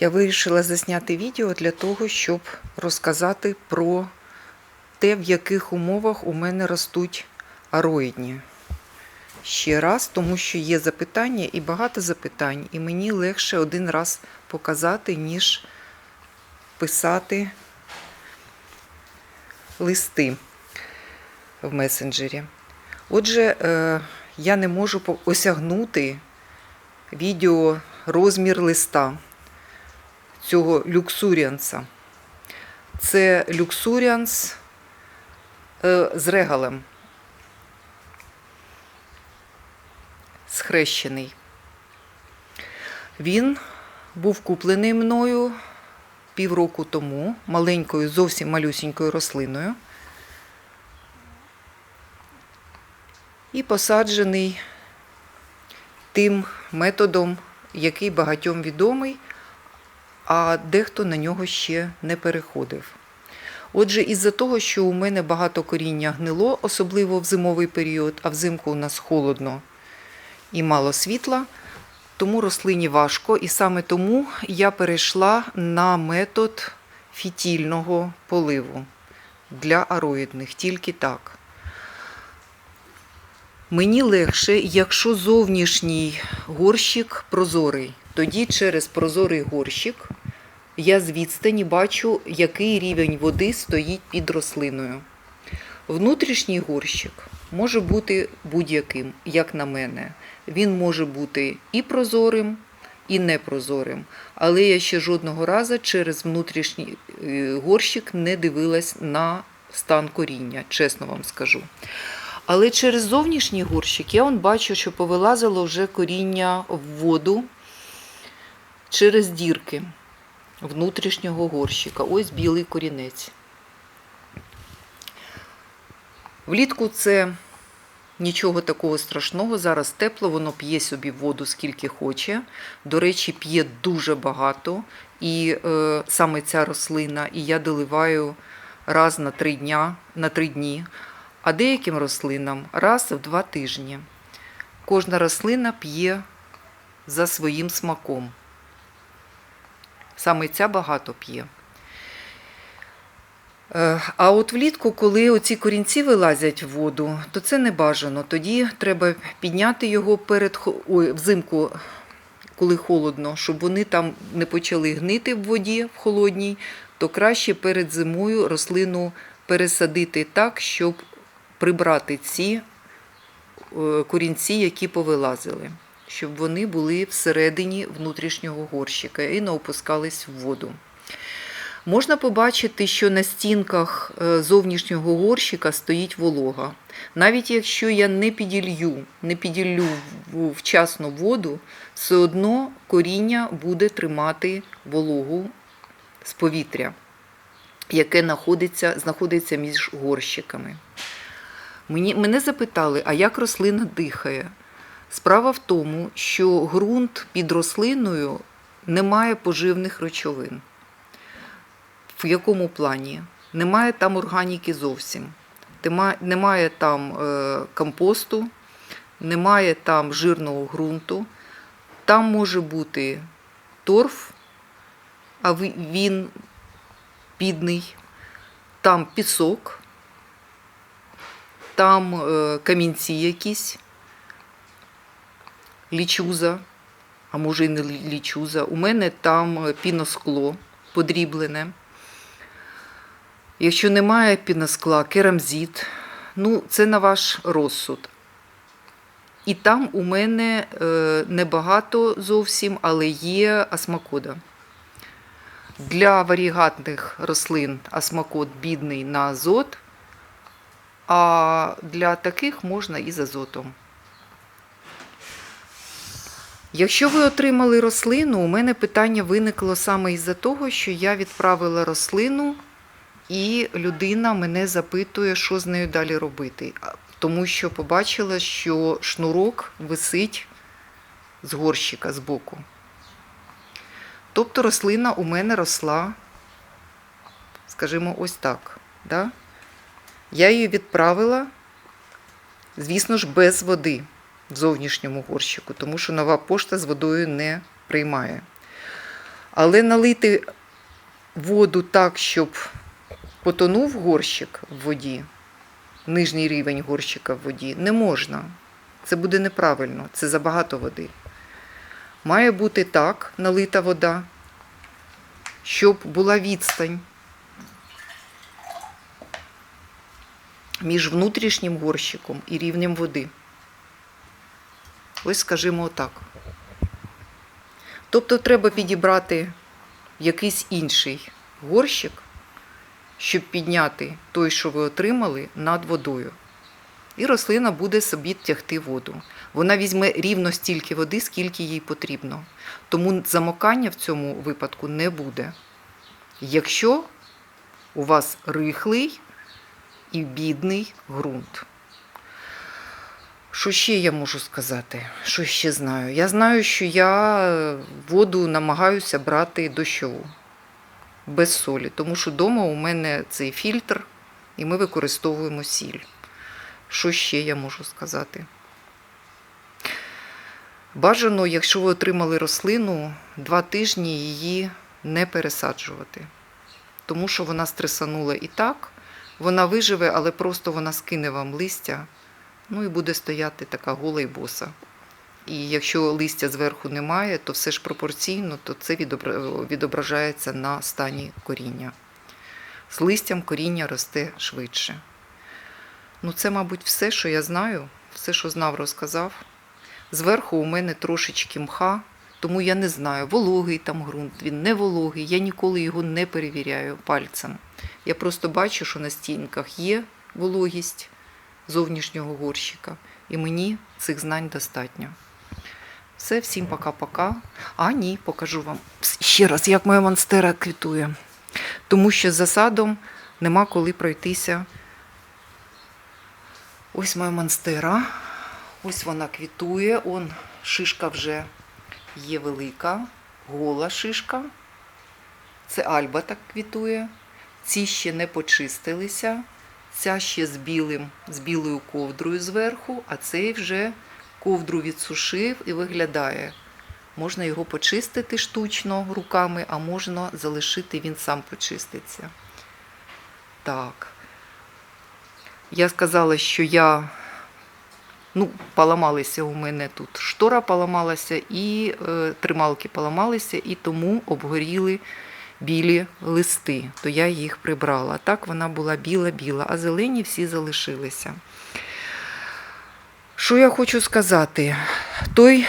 Я вирішила засняти відео для того, щоб розказати про те, в яких умовах у мене ростуть ароїдні. Ще раз, тому що є запитання і багато запитань, і мені легше один раз показати, ніж писати листи в месенджері. Отже, е, я не можу осягнути відео розмір листа цього люксуріанса. Це люксуріанс е, з регалем. Схрещений. Він був куплений мною півроку тому маленькою, зовсім малюсінькою рослиною. І посаджений тим методом, який багатьом відомий, а дехто на нього ще не переходив. Отже, із-за того, що у мене багато коріння гнило, особливо в зимовий період, а взимку у нас холодно і мало світла, тому рослині важко, і саме тому я перейшла на метод фітільного поливу для ароїдних, тільки так. Мені легше, якщо зовнішній горщик прозорий. Тоді через прозорий горщик я з відстані бачу, який рівень води стоїть під рослиною. Внутрішній горщик може бути будь-яким, як на мене. Він може бути і прозорим, і непрозорим. Але я ще жодного разу через внутрішній е, горщик не дивилась на стан коріння, чесно вам скажу. Але через зовнішній горщик я бачу, що повилазило вже коріння в воду через дірки внутрішнього горщика. Ось білий корінець. Влітку це нічого такого страшного. Зараз тепло, воно п'є собі воду скільки хоче. До речі, п'є дуже багато. І е, саме ця рослина, і я доливаю раз на три, дня, на три дні а деяким рослинам раз в два тижні. Кожна рослина п'є за своїм смаком. Саме ця багато п'є. Е, А от влітку, коли оці корінці вилазять в воду, то це не бажано. Тоді треба підняти його перед ой, взимку, коли холодно, щоб вони там не почали гнити в воді в холодній, то краще перед зимою рослину пересадити так, щоб прибрати ці е, корінці, які повилазили, щоб вони були всередині внутрішнього горщика і не опускались в воду. Можна побачити, що на стінках е, зовнішнього горщика стоїть волога. Навіть якщо я не піділью, не піділлю вчасно воду, все одно коріння буде тримати вологу з повітря, яке знаходиться, знаходиться між горщиками. Мені, мене запитали, а як рослина дихає? Справа в тому, що ґрунт під рослиною не має поживних речовин. В якому плані? Немає там органіки зовсім. Немає там е, компосту, немає там жирного ґрунту. Там може бути торф, а він бідний, там пісок там е, камінці якісь, лічуза, а може і не лічуза. У мене там е, піноскло подріблене. Якщо немає піноскла, керамзит, ну це на ваш розсуд. І там у мене е, небагато зовсім, але є асмакода. Для варігатних рослин асмакод бідний на азот, а для таких можна і з азотом. Якщо ви отримали рослину, у мене питання виникло саме із-за того, що я відправила рослину, і людина мене запитує, що з нею далі робити. Тому що побачила, що шнурок висить з горщика з боку. Тобто рослина у мене росла, скажімо, ось так. Да? Я її відправила, звісно ж, без води в зовнішньому горщику, тому що нова пошта з водою не приймає. Але налити воду так, щоб потонув горщик в воді, нижній рівень горщика в воді, не можна. Це буде неправильно, це забагато води. Має бути так налита вода, щоб була відстань між внутрішнім горщиком і рівнем води. Ось скажімо отак. Тобто треба підібрати якийсь інший горщик, щоб підняти той, що ви отримали, над водою. І рослина буде собі тягти воду. Вона візьме рівно стільки води, скільки їй потрібно. Тому замокання в цьому випадку не буде. Якщо у вас рихлий і бідний ґрунт. Що ще я можу сказати? Що ще знаю? Я знаю, що я е, воду намагаюся брати дощову, без солі, тому що вдома у мене цей фільтр, і ми використовуємо сіль. Що ще я можу сказати? Бажано, якщо ви отримали рослину, два тижні її не пересаджувати, тому що вона стресанула і так, вона виживе, але просто вона скине вам листя, ну і буде стояти така гола й боса. І якщо листя зверху немає, то все ж пропорційно, то це відображається на стані коріння. З листям коріння росте швидше. Ну, це, мабуть, все, що я знаю, все, що знав, розказав. Зверху у мене трошечки мха, тому я не знаю, вологий там ґрунт, він не вологий, я ніколи його не перевіряю пальцем. Я просто бачу, що на стінках є вологість зовнішнього горщика, і мені цих знань достатньо. Все, всім пока-пока. А ні, покажу вам ще раз, як моя монстера квітує. Тому що за садом нема коли пройтися. Ось моя монстера. Ось вона квітує. Он шишка вже є велика, гола шишка. Це альба так квітує. Ці ще не почистилися. Ця ще з білим, з білою ковдрою зверху, а цей вже ковдру відсушив і виглядає. Можна його почистити штучно руками, а можна залишити, він сам почиститься. Так. Я сказала, що я. Ну, поламалися у мене тут. Штора поламалася і е, трималки поламалися, і тому обгоріли білі листи. То я їх прибрала. Так вона була біла-біла, а зелені всі залишилися. Що я хочу сказати? Той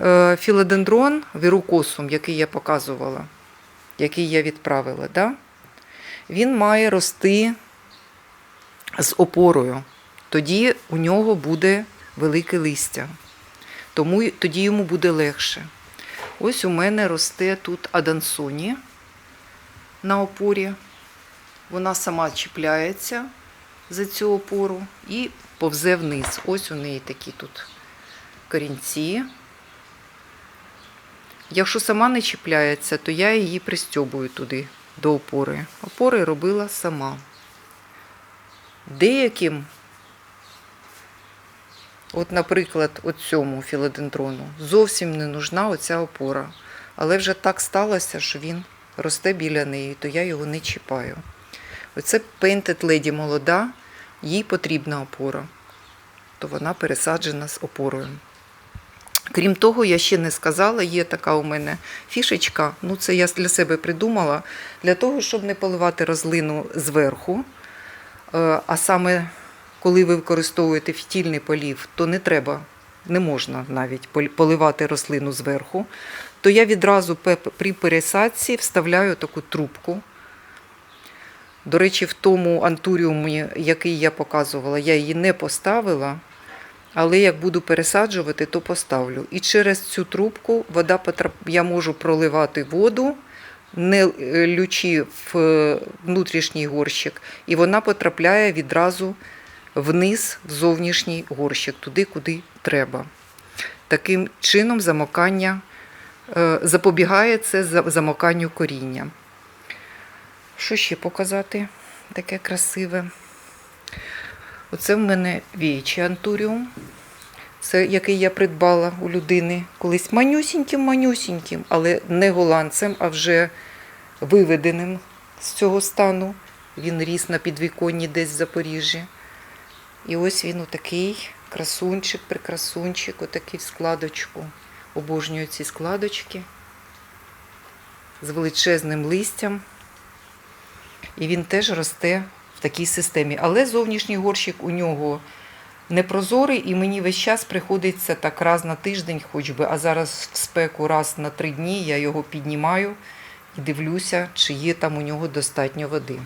е, філодендрон вірукосум, який я показувала, який я відправила, да? він має рости з опорою. Тоді у нього буде велике листя. Тому тоді йому буде легше. Ось у мене росте тут адансоні на опорі. Вона сама чіпляється за цю опору і повзе вниз. Ось у неї такі тут корінці. Якщо сама не чіпляється, то я її пристьобую туди до опори. Опори робила сама. Деяким, от, наприклад, от цьому філодендрону, зовсім не нужна оця опора. Але вже так сталося, що він росте біля неї, то я його не чіпаю. Оце Painted Lady молода, їй потрібна опора, то вона пересаджена з опорою. Крім того, я ще не сказала, є така у мене фішечка, ну це я для себе придумала, для того, щоб не поливати розлину зверху. Е, А саме коли ви використовуєте фітільний полів, то не треба, не можна навіть поливати рослину зверху, то я відразу при пересадці вставляю таку трубку. До речі, в тому антуріумі, який я показувала, я її не поставила, але як буду пересаджувати, то поставлю. І через цю трубку вода потрап... я можу проливати воду, не лючи в е, внутрішній горщик, і вона потрапляє відразу вниз в зовнішній горщик, туди, куди треба. Таким чином замокання е, запобігає це за- замоканню коріння. Що ще показати таке красиве? Оце в мене віючий антуріум. Це який я придбала у людини колись манюсіньким-манюсіньким, але не голландцем, а вже виведеним з цього стану. Він ріс на підвіконні десь в Запоріжжі. І ось він отакий красунчик, прикрасунчик, отакий в складочку. Обожнюю ці складочки з величезним листям. І він теж росте в такій системі. Але зовнішній горщик у нього непрозорий, і мені весь час приходиться так раз на тиждень, хоч би, а зараз в спеку раз на три дні я його піднімаю і дивлюся, чи є там у нього достатньо води.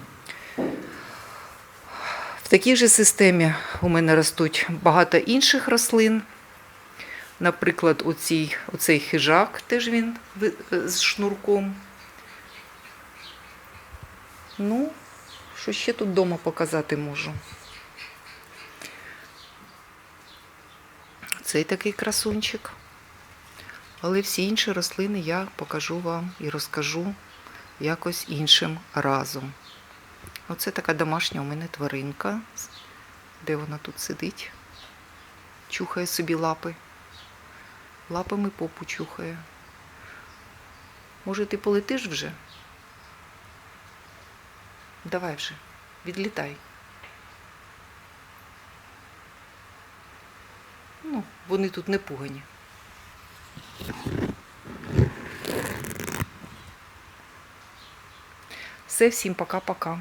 В такій же системі у мене ростуть багато інших рослин. Наприклад, оцій, оцей хижак теж він з шнурком. Ну, що ще тут вдома показати можу? Цей такий красунчик. Але всі інші рослини я покажу вам і розкажу якось іншим разом. Оце така домашня у мене тваринка. Де вона тут сидить? Чухає собі лапи. Лапами попу чухає. Може, ти полетиш вже? Давай вже, відлітай. Ну, вони тут не пугані. Все, всім пока-пока.